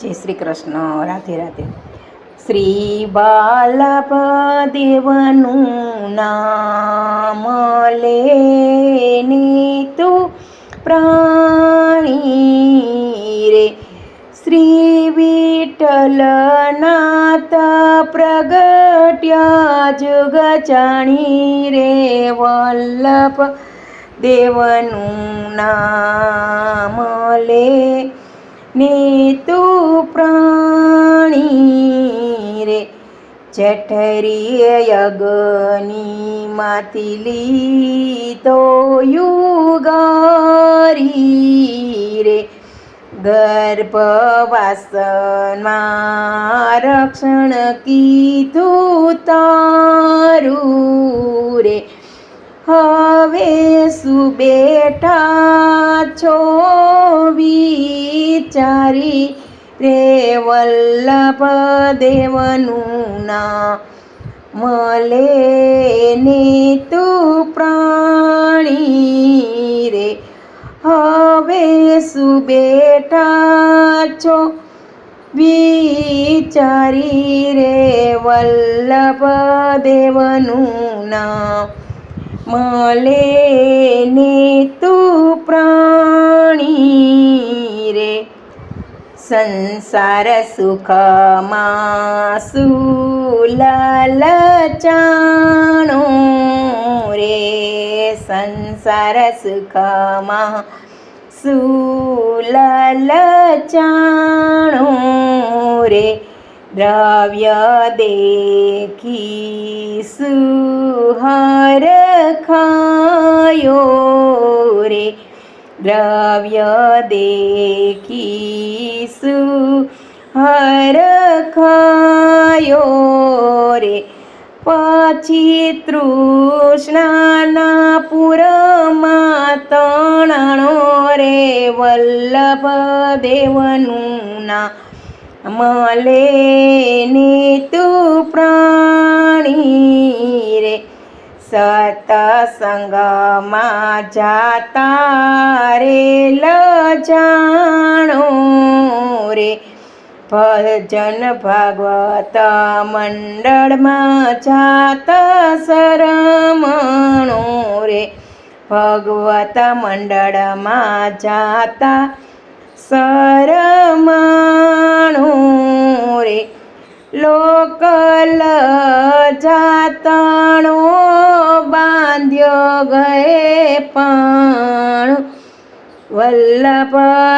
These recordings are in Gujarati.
જય શ્રી કૃષ્ણ. રાધે રાધે. શ્રી બાલભદેવનું નામ લેની તું પ્રાણી રે. શ્રી વિઠ્ઠલનાથ પ્રગટ્યા જુગ જાણી રે. વલ્લભ દેવનું નામ લે ને જઠરી યગની તો લીધો યુગારી રે. ગર્ભવાસનમાં રક્ષણ કીધું તારું રે. હવે સુબેઠા છો વિચારી રે વલ્લભ દેવનું ના મલે ને તું પ્રાણી રે. હવે સુબેઠા છો વિચારી રે વલ્લભ દેવનું નામ મલે ને તું પ્રાણી રે. સંસાર સુખમાં સુલાલ ચાણો રે સંસાર સુખમાં સુલાલ ચાણો રે દ્રવ્ય દેખી સુહર ખાયો રે દ્રવ્ય દેખીશું હર ખાયો રે. પછી તૃષ્ણાના પુરમાં તણાણો રે, વલ્લભ દેવનું ના મળે ને તું પ્રાણી રે. સતસંગમાં જાતા રે લજાણો રે ભજન ભાગવત મંડળમાં જાતા શરમણો રે ભગવત મંડળમાં જાતા શરમણો રે લોકલ જાતણો બાંધ્યો ગયે પણ વલ્લભ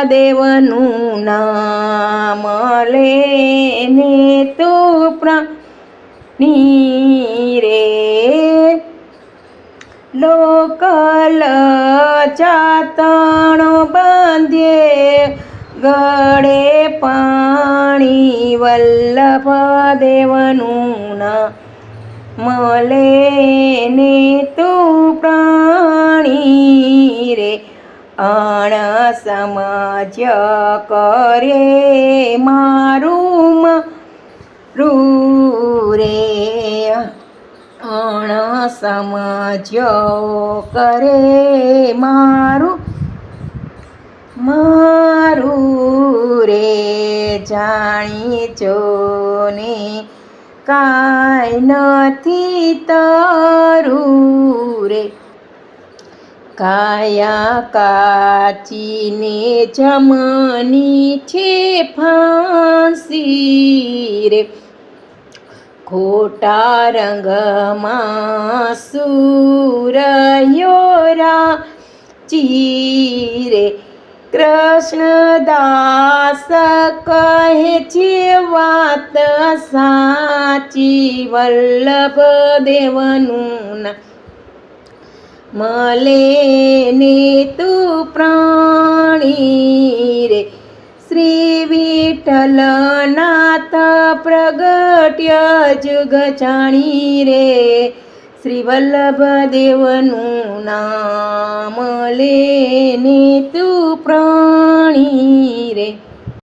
દેવનું નામ લે ને તું પ્રાણી રે. લોકલ ચાતણો બાંધ્યે ગળે પાણી વલ્લભ દેવનું ના મળે ને તું પ્રાણી રે, અણ સમજ કરે મારું રૂ રે. અણ સમજ કરે મારું મારું રે જાણી જોને કાંઈ નથી તારું રે. કાયા કાચીને જમની છે ફાંસી રે. ખોટા રંગમાં સુરયોરા ચીરે કૃષ્ણદાસ કહે છે વાત સાચી, વલ્લભ દેવનું મલે ને તું પ્રાણી રે. શ્રી વિઠ્ઠલનાથ પ્રગટ્ય જુગ જાણી રે. શ્રી વલ્લભ દેવનું નામ લે ને તું પ્રાણી રે